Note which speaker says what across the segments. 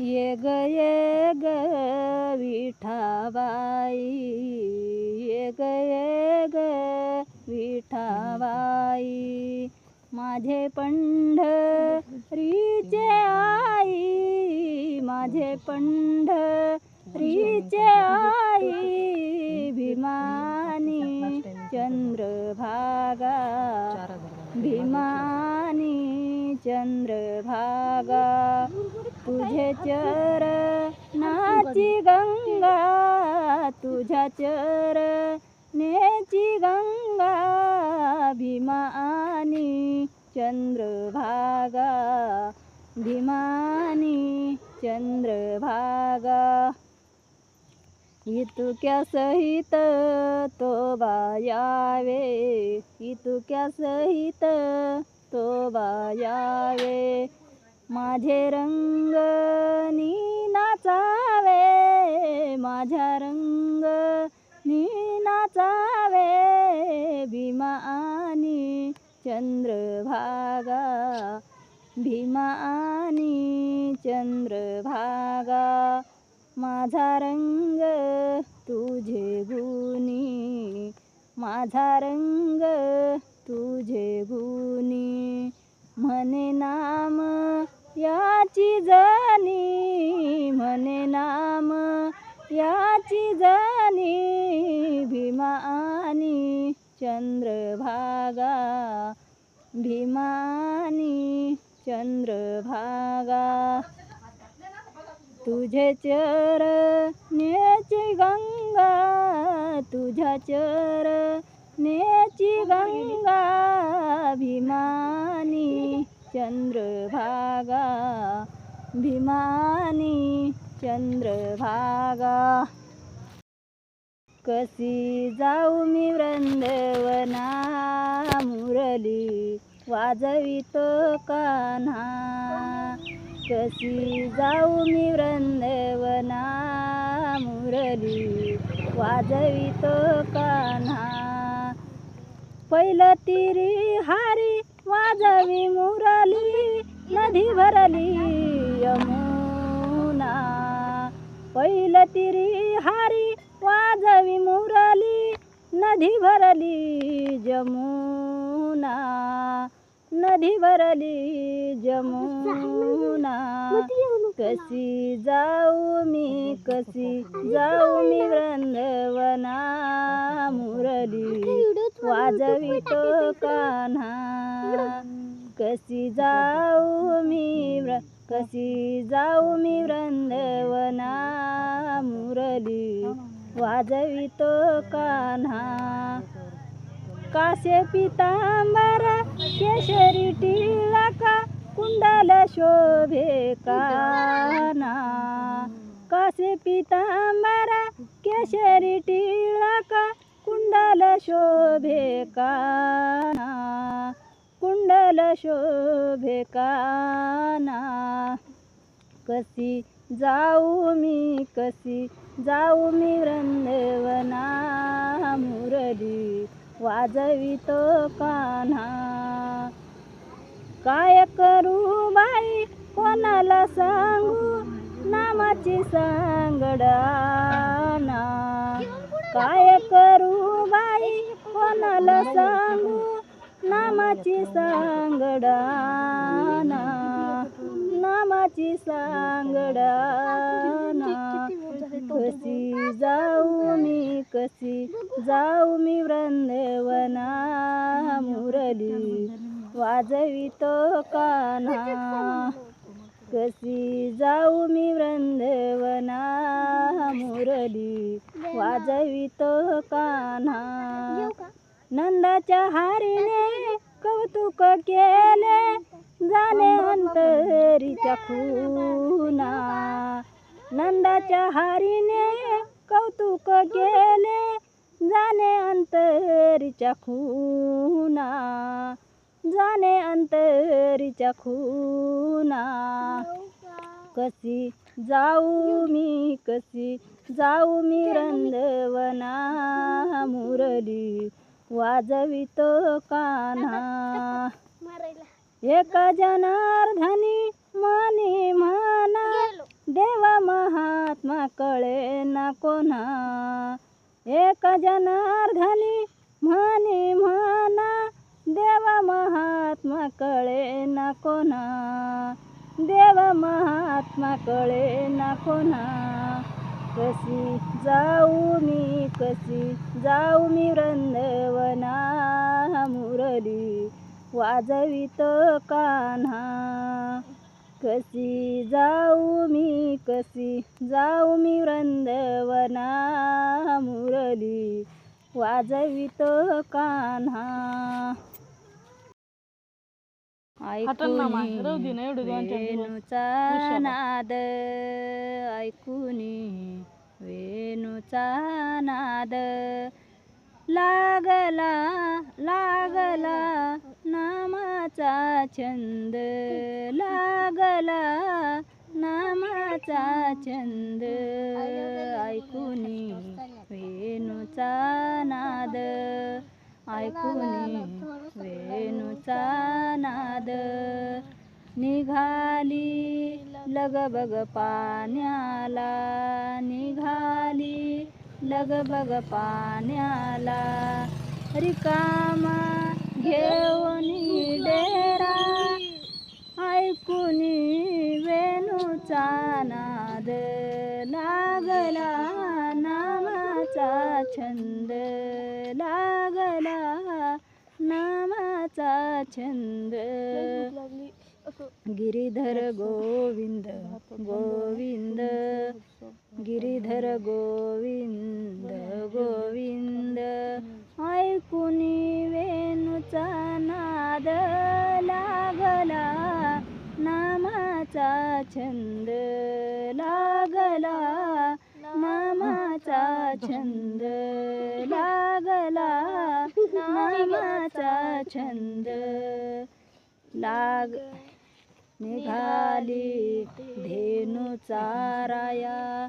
Speaker 1: ये ग ये ग विठाबाई. ये ग ये ग विठाबाई. माझे पंढरीचे आई माझे पंढरीचे आई भीमानी चंद्रभागा. भीमानी चंद्रभागा तुझे चरणाची गंगा तुझ्या चरण्याची गंगा भीमानी चंद्रभागा भीमानी चंद्रभागा. इतुक्या सहित तो बायावे इतुक्या सहित तो माझे रंगनी नाचावे माझ्या रंग नी नाचावे आणि चंद्रभागा. भीमा आणि चंद्रभागा. माझा रंग तुझे गुणी. माझा रंग तुझे गुणी म्हणे नाम याची जनी म्हणे नाम याची जनी भीमानी चंद्रभागा भीमानी चंद्रभागा. तुझे चरण्याची गंगा तुझ्या नेची गंगा भीमानी चंद्रभागा भीमानी चंद्रभागा. कशी जाऊ मी वृंदवना मुरली वाजवितो कान्हा. कशी जाऊ मी वृंदवना मुरली वाजवितो कान्हा. पहिलं तिरी हारी वाजवी मुरली नदी भरली यमुना. पहिलं तिरी हारी वाजवी मुरली नदी भरली जमुना नदी भरली जमुना कशी जाऊ मी कशी जाऊ मी वृंदवना मुरली. वाजवितो कान्हा. कशी जाऊ मी व्र कशी जाऊ मी वृंदवना मुरली. वाजवितो कान्हा. कासे पितांबरा केशरी टिळका कुंडल शोभे काना. कासे पितांबरा केशरी टिळका कुंडल शोभे काना. कुंडल शोभे काना. कशी जाऊ मी कशी जाऊ मी वृंदवना. मुरली वाजवितो कान्हा. काय करू बाई? कोणाला सांगू? नामाची सांगडाना. काय करू बाई? कोणाला सांगू? नामाची सांगडाना. नामाची सांगडाना. कशी जाऊ मी? कशी जाऊ मी? व्रंद वाजवित कान्हा. कशी जाऊ मी वृंदवना मुरली वाजवित कान्हा. नंदाच्या हारीने कौतुक केले जाणे अंतरीच्या खुना. नंदाच्या हारीने कौतुक केले जाणे अंतरीच्या खुना. जाणे अंतरीच्या खुना कशी जाऊ मी कशी जाऊ मी रंदवना मुरली वाजवितो कान्हा. एक जनार्धनी म्हणी माना. देव महात्मा कळे ना कोणा एक जनार्धनी म्हणी म्हणा देव महात्मा कळे ना कोणा. देव महात्मा कळे ना कोणा. कशी जाऊ मी कशी जाऊ मी वृंदवना मुरली. वाजवित कान्हा. कशी जाऊ मी कशी जाऊ मी वृंदवना मुरली. वाजवित कान्हा.
Speaker 2: हटन ना मा, राहू दे ना, एवढे दोन चार दिवस.
Speaker 1: वेणूचा
Speaker 2: वृषभ.
Speaker 1: नाद ऐकूनी वेणूचा नाद लागला लागला नामाचा छंद लागला नामाचा छंद ऐकूनी वेणूचा नाद ऐकूनी वेणूचा नाद निघाली लगबग पाण्याला निघाली लगबग पाण्याला. रिकामा छंद गिरीधर गोविंद गोविंद। गिरीधर गोविंद गोविंद। छंद लाग निघाली धेनू चाराया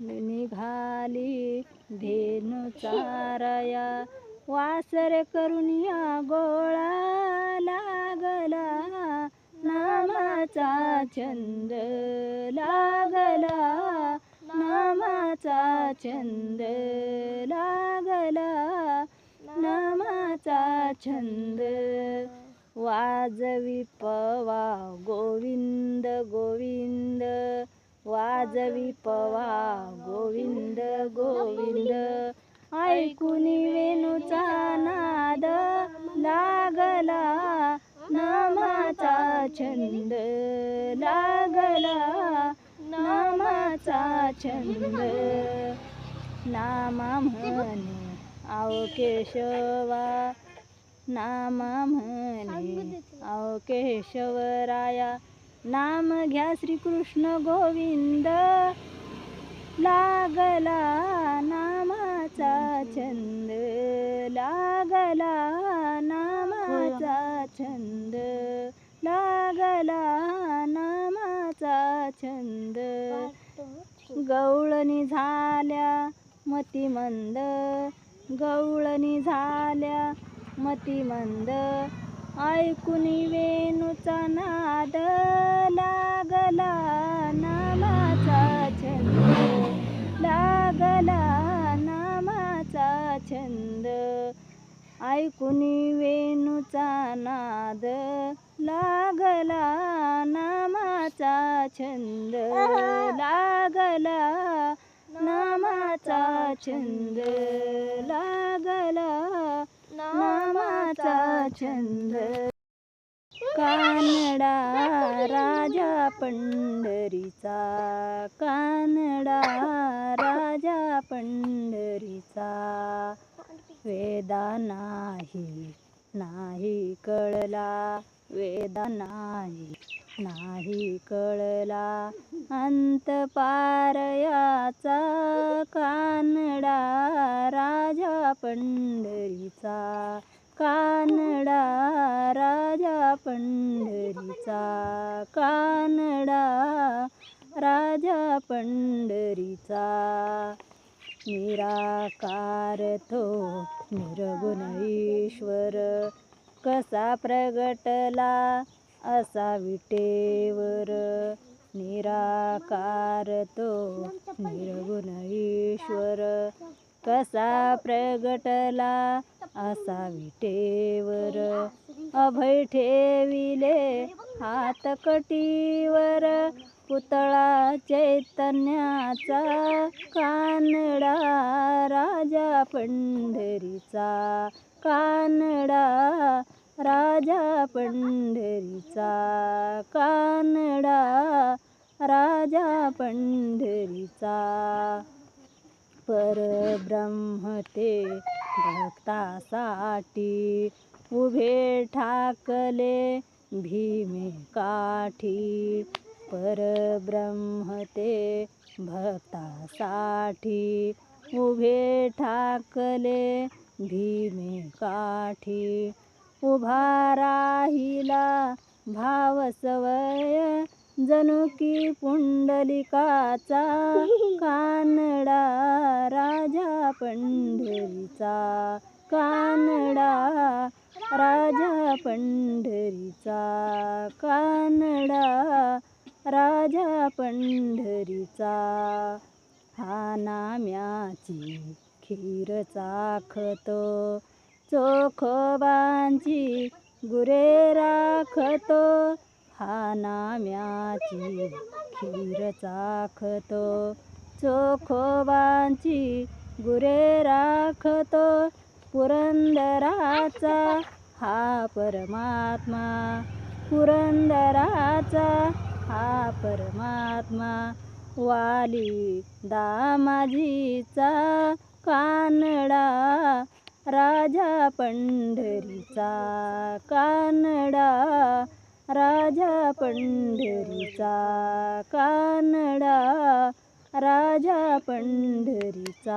Speaker 1: निघाली धेनू चाराया वासर करुनिया गोळा लागला. नामाचा छंद लागला. नामाचा छंद लागला. चा छंद. वाजवी पवा गोविंद गोविंद. वाजवी पवा गोविंद गोविंद. ऐकुनी वेणूचा नाद लागला नामाचा छंद लागला नामाचा छंद. नामा म्हणे आव केशवा नामा म्हणे। आव केशवराया नाम घ्या श्रीकृष्ण गोविंद। लागला नामाचा छंद लागला नामाचा छंद लागला नामाचा छंद। गवळणी झाल्या मतिमंद। गवळणी झाल्या. मतिमंद ऐकून वेणूचा नाद लागला. नामाचा छंद लागला. नामाचा छंद ऐकुनी वेणूचा नाद लागला. नामाचा छंद लागला. नामाचा छंद लागला. नामाचा छंद. कानडा राजा पंढरीचा. कानडा राजा पंढरीचा. वेदा नाही नाही कळला. वेदा नाही नाही कळला अंत पारयाचा कानडा राजा पंढरीचा कानडा राजा पंढरीचा कानडा राजा पंढरीचा. निराकार तो निर्गुण ईश्वर कसा प्रगटला असा विटेवर निराकार तो. निर्गुण ईश्वर कसा प्रगटला असा विटेवर. अभय ठेविले हात कटीवर पुतळा चैतन्याचा कानडा राजा पंढरीचा कानडा राजा पंढरीचा कानडा राजा पंढरीचा. परब्रह्म ते भक्तासाठी उभे ठाकले भीमे काठी. परब्रह्म ते भक्तासाठी उभे ठाकले भीमे काठी. उभा राहिला भावसवय जणू पुंडलिकाचा कानडा राजा पंढरीचा. कानडा राजा पंढरीचा. कानडा राजा पंढरीचा. हा नाम्याची खीर चाखतो. चोखोबांची गुरे राखतो. हा नाम्याची खीर चाखतो. चोखोबांची गुरे राखतो. पुरंदराचा हा परमात्मा. पुरंदराचा हा परमात्मा वाली दामाजीचा कानडा राजा पंढरीचा कानडा राजा पंढरीचा कानडा राजा पंढरीचा